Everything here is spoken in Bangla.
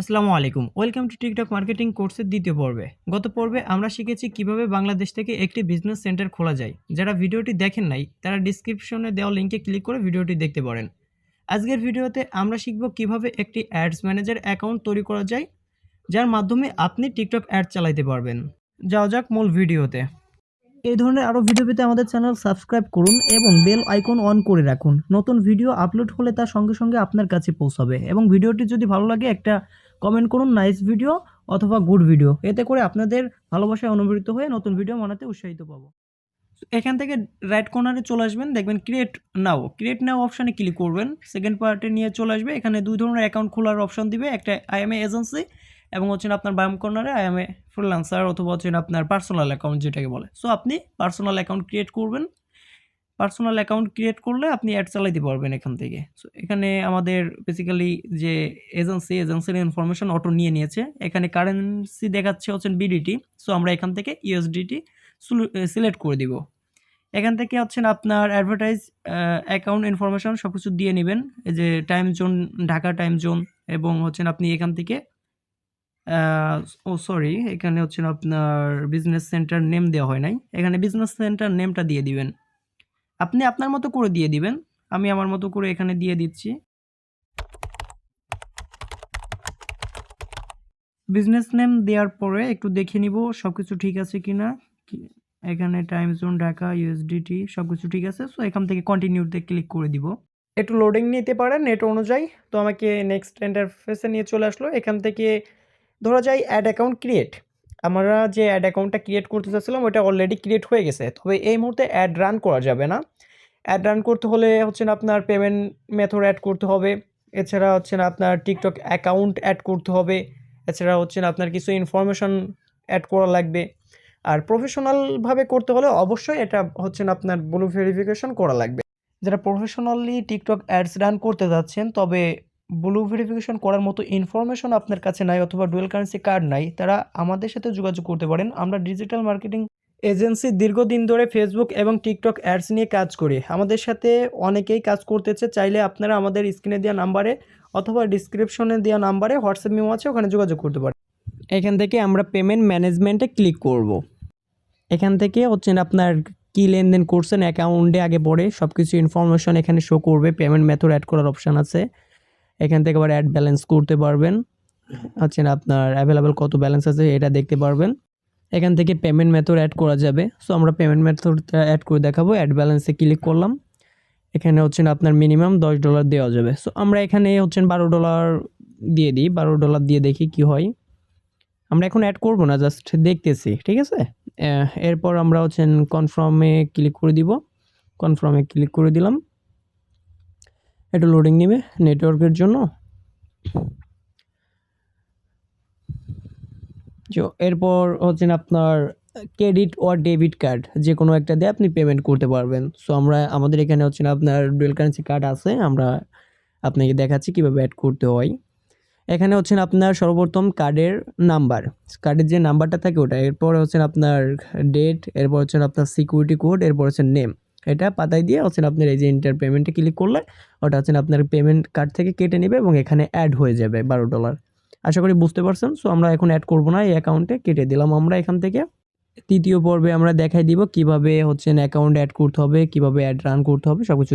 আসসালামু আলাইকুম। ওয়েলকাম টু টিকটক মার্কেটিং কোর্সের দ্বিতীয় পর্বে। গত পর্বে আমরা শিখেছি কীভাবে বাংলাদেশ থেকে একটি বিজনেস সেন্টার খোলা যায়। যারা ভিডিওটি দেখেন নাই, তারা ডিসক্রিপশনে দেওয়া লিঙ্কে ক্লিক করে ভিডিওটি দেখতে পারেন। আজকের ভিডিওতে আমরা শিখব কীভাবে একটি অ্যাডস ম্যানেজার অ্যাকাউন্ট তৈরি করা যায়, যার মাধ্যমে আপনি টিকটক অ্যাড চালাইতে পারবেন। যাওয়া যাক মূল ভিডিওতে। এই ধরনের আরও ভিডিও পেতে আমাদের চ্যানেল সাবস্ক্রাইব করুন এবং বেল আইকন অন করে রাখুন। নতুন ভিডিও আপলোড হলে তার সঙ্গে সঙ্গে আপনার কাছে পৌঁছাবে এবং ভিডিওটি যদি ভালো লাগে একটা কমেন্ট করুন নাইস ভিডিও অথবা গুড ভিডিও এতে করে আপনাদের ভালোবাসায় অনুপ্রেরিত হয়ে নতুন ভিডিও বানাতে উৎসাহিত পাবো। এখান থেকে রাইট কর্নারে চলে আসবেন, দেখবেন ক্রিয়েট নাও ক্রিয়েট নাও অপশানে ক্লিক করবেন। সেকেন্ড পার্টে নিয়ে চলে আসবে। এখানে দুই ধরনের অ্যাকাউন্ট খোলার অপশন দিবে। একটা আইএমএ এজেন্সি এবং হচ্ছে আপনার বাম কর্নারে আইএমএ ফ্রিলান্সার অথবা হচ্ছে আপনার পার্সোনাল অ্যাকাউন্ট যেটাকে বলে। সো আপনি পার্সোনাল অ্যাকাউন্ট ক্রিয়েট করবেন। পার্সোনাল অ্যাকাউন্ট ক্রিয়েট করলে আপনি অ্যাড চালাইতে পারবেন এখান থেকে। সো এখানে আমাদের বেসিক্যালি যে এজেন্সি এজেন্সির ইনফরমেশন অটো নিয়ে নিয়েছে। এখানে কারেন্সি দেখাচ্ছে হচ্ছে বিডিটি সো আমরা এখান থেকে ইউএসডিটি সিলেক্ট করে দিব। এখান থেকে হচ্ছেন আপনার অ্যাডভার্টাইজ অ্যাকাউন্ট ইনফরমেশন সব কিছু দিয়ে নেবেন। এই যে time zone Dhaka time zone এবং হচ্ছেন আপনি এখান থেকে ও সরি এখানে হচ্ছেন আপনার বিজনেস সেন্টার নেম দেওয়া হয় নাই। এখানে বিজনেস সেন্টার নেমটা দিয়ে দিবেন। আপনি আপনার মতো করে দিয়ে দিবেন। আমি আমার মতো করে এখানে দিয়ে দিচ্ছি। বিজনেস নেম দেওয়ার পরে একটু দেখে নিব সব কিছু ঠিক আছে কি না এখানে টাইম জোন ঢাকা ইউএসডিটি সব কিছু ঠিক আছে। সো এখান থেকে কন্টিনিউতে ক্লিক করে দিব। একটু লোডিং নিতে পারে নেট অনুযায়ী। তো আমাকে নেক্সট ইন্টারফেসে নিয়ে চলে আসলো। এখান থেকে ধরা যায় অ্যাড অ্যাকাউন্ট ক্রিয়েট আমরা যে অ্যাড অ্যাকাউন্টটা ক্রিয়েট করতে চাচ্ছিলাম ওটা অলরেডি ক্রিয়েট হয়ে গেছে। তবে এই মুহূর্তে অ্যাড রান করা যাবে না। অ্যাড রান করতে হলে হচ্ছে না আপনার পেমেন্ট মেথড অ্যাড করতে হবে। এছাড়া হচ্ছে না আপনার টিকটক অ্যাকাউন্ট অ্যাড করতে হবে। এছাড়া হচ্ছে না আপনার কিছু ইনফরমেশন অ্যাড করা লাগবে। আর প্রফেশনালভাবে করতে হলে অবশ্যই এটা হচ্ছে না আপনার ব্লু ভেরিফিকেশন করা লাগবে। যারা প্রফেশনালি টিকটক অ্যাডস রান করতে যাচ্ছেন, তবে ব্লু ভেরিফিকেশন করার মতো ইনফরমেশন আপনার কাছে নাই অথবা ডুয়েল কারেন্সি কার্ড নাই, তারা আমাদের সাথে যোগাযোগ করতে পারেন। আমরা ডিজিটাল মার্কেটিং এজেন্সি দীর্ঘদিন ধরে ফেসবুক এবং টিকটক অ্যাডস নিয়ে কাজ করি। আমাদের সাথে অনেকেই কাজ করতেছে, চাইলে আপনারা আমাদের স্ক্রিনে দেওয়া নাম্বারে অথবা ডিসক্রিপশনে দেওয়া নাম্বারে হোয়াটসঅ্যাপ মেমো আছে, ওখানে যোগাযোগ করতে পারেন। এখান থেকে আমরা পেমেন্ট ম্যানেজমেন্টে ক্লিক করব। এখান থেকে হচ্ছেন আপনার কী লেনদেন করছেন অ্যাকাউন্টে আগে পড়ে সব কিছু ইনফরমেশন এখানে শো করবে। পেমেন্ট মেথড অ্যাড করার অপশান আছে। এখান থেকে আবার অ্যাড ব্যালেন্স করতে পারবেন। হচ্ছেন আপনার অ্যাভেলেবেল কত ব্যালেন্স আছে এটা দেখতে পারবেন। এখান থেকে পেমেন্ট মেথড অ্যাড করা যাবে। সো আমরা পেমেন্ট মেথডটা অ্যাড করে দেখাবো। অ্যাড ব্যালেন্সে ক্লিক করলাম। এখানে হচ্ছেন আপনার মিনিমাম দশ ডলার দেওয়া যাবে। সো আমরা এখানে হচ্ছেন বারো ডলার দিয়ে দিই। বারো ডলার দিয়ে দেখি কি হয়। আমরা এখন অ্যাড করব না জাস্ট দেখতেছি ঠিক আছে? এরপর আমরা হচ্ছেন কনফার্মে ক্লিক করে দিব। কনফার্মে ক্লিক করে দিলাম। একটু লোডিং নেবে নেটওয়ার্কের জন্য। তো এরপর হচ্ছেন আপনার ক্রেডিট ও ডেবিট কার্ড যে কোনো একটা দিয়ে আপনি পেমেন্ট করতে পারবেন। সো আমরা, আমাদের এখানে হচ্ছেন আপনার ডুয়েল কারেন্সি কার্ড আছে, আমরা আপনাকে দেখাচ্ছি কীভাবে অ্যাড করতে হয়। এখানে হচ্ছেন আপনার সর্বপ্রথম কার্ডের নাম্বার কার্ডের যে নাম্বারটা থাকে ওটা, এরপর হচ্ছেন আপনার ডেট এরপর হচ্ছেন আপনার সিকিউরিটি কোড এরপর হচ্ছে নেম এটা পাতায় দিয়ে হচ্ছেন আপনার এই যে ইন্টার পেমেন্টে ক্লিক করলে ওটা হচ্ছেন আপনার পেমেন্ট কার্ড থেকে কেটে নেবে এবং এখানে অ্যাড হয়ে যাবে বারো ডলার আশা করি বুঝতে পারছেন। সো আমরা এখন অ্যাড করব না, এই অ্যাকাউন্টে কেটে দিলাম আমরা এখান থেকে। তৃতীয় পর্বে আমরা দেখাই দিব কীভাবে হচ্ছেন অ্যাকাউন্ট অ্যাড করতে হবে, কীভাবে অ্যাড রান করতে হবে সব কিছু